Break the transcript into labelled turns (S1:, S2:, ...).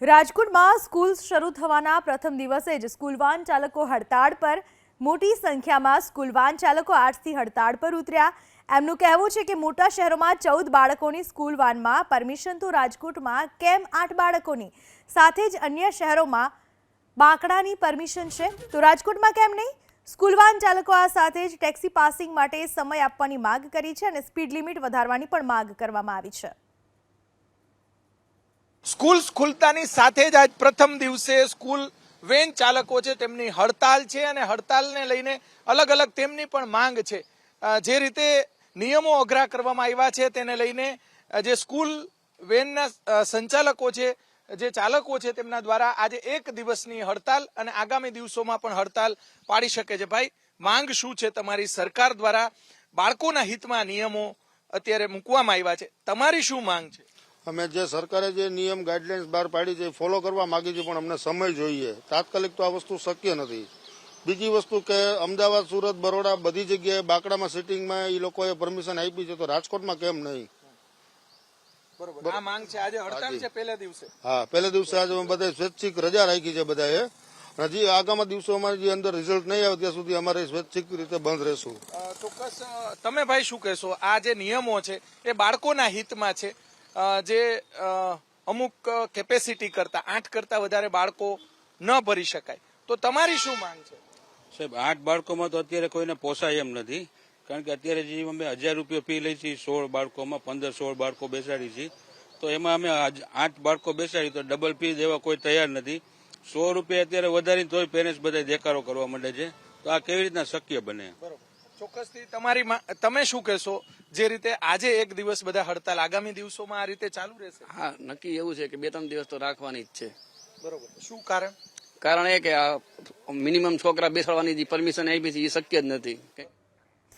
S1: રાજકોટમાં સ્કૂલ શરૂ થવાના પ્રથમ દિવસે જ સ્કૂલ વાન ચાલકો હડતાળ પર, મોટી સંખ્યામાં સ્કૂલ વાન ચાલકો આજથી હડતાળ પર ઉતર્યા. એમનું કહેવું છે કે મોટા શહેરોમાં ચૌદ બાળકોની સ્કૂલ વાનમાં પરમિશન તો રાજકોટમાં કેમ આઠ બાળકોની? સાથે જ અન્ય શહેરોમાં બાંકડાની પરમિશન છે. તો રાજકોટમાં કેમ નહીં? સ્કૂલ વાન ચાલકો આ સાથે જ ટેક્સી પાસિંગ માટે સમય આપવાની માંગ કરી છે અને સ્પીડ લિમિટ વધારવાની પણ માંગ કરવામાં આવી છે.
S2: સ્કૂલ ખુલતાની સાથે જ આજ પ્રથમ દિવસે સ્કૂલ વેન ચાલકો છે તેમની હડતાલ છે અને હડતાલને લઈને અલગ અલગ તેમની પણ માંગ છે. જે રીતે નિયમો અઘરા કરવામાં આવ્યા છે તેને લઈને જે સ્કૂલ વેનના સંચાલકો છે, જે ચાલકો છે તેમના દ્વારા આજે એક દિવસની હડતાલ અને આગામી દિવસોમાં પણ હડતાલ પાડી શકે છે. ભાઈ, માંગ શું છે તમારી સરકાર દ્વારા બાળકોના હિતમાં નિયમો અત્યારે મૂકવામાં આવ્યા છે? તમારી શું માંગ છે?
S3: અમે જે સરકારે જે નિયમ ગાઈડલાઇન્સ બહાર પાડી છે એ ફોલો કરવા માંગી છે પણ અમને સમય જોઈએ. તાત્કાલિક તો આ વસ્તુ શક્ય નથી. બીજી વસ્તુ કે અમદાવાદ સુરત બરોડા બધી જગ્યાએ બાકડામાં સિટિંગમાં એ લોકોએ પરમિશન આપી છે તો રાજકોટમાં કેમ નહીં? હા પહેલા દિવસે આજે અમે બધા સ્વૈચ્છિક રજા રાખી છે બધાએ. હજી આગામી દિવસોમાં જે અંદર રિઝલ્ટ નહીં આવે ત્યાં સુધી અમારે સ્વૈચ્છિક રીતે બંધ રહેશું.
S2: ચોક્કસ તમે ભાઈ શું કહેશો? આ જે નિયમો છે એ બાળકોના હિતમાં છે. જે અમુક કેપેસિટી કરતા આઠ કરતા વધારે બાળકો ન ભરી શકાય. તો તમારી શું માંગ છે?
S4: સાહેબ આઠ બાળકોમાં તો અત્યારે કોઈને પોસાય એમ નથી. કારણ કે અત્યારે જે અમે હજાર રૂપિયા ફી લઈ છીએ સોળ બાળકોમાં પંદર સોળ બાળકો બેસાડી છીએ તો એમાં અમે આઠ બાળકો બેસાડી તો ડબલ ફી દેવા કોઈ તૈયાર નથી. સો રૂપિયા અત્યારે વધારીને તોય પેરેન્ટ્સ બધા દેખાડો કરવા માંડે છે. તો આ કેવી રીતના શક્ય બને?
S2: બરોબર. ચોક્કસથી તમારી તમે શું કહેશો? જે રીતે આજે એક દિવસ બધા હડતાલ આગામી દિવસોમાં આ રીતે ચાલુ રહેશે?
S5: હા નક્કી એવું છે કે બે ત્રણ દિવસ તો રાખવાની જ છે.
S2: બરોબર. શું કારણ?
S5: કારણ એ કે આ મિનિમમ છોકરા બેસાડવાની જે પરમિશન આપી છે એ શક્ય જ નથી.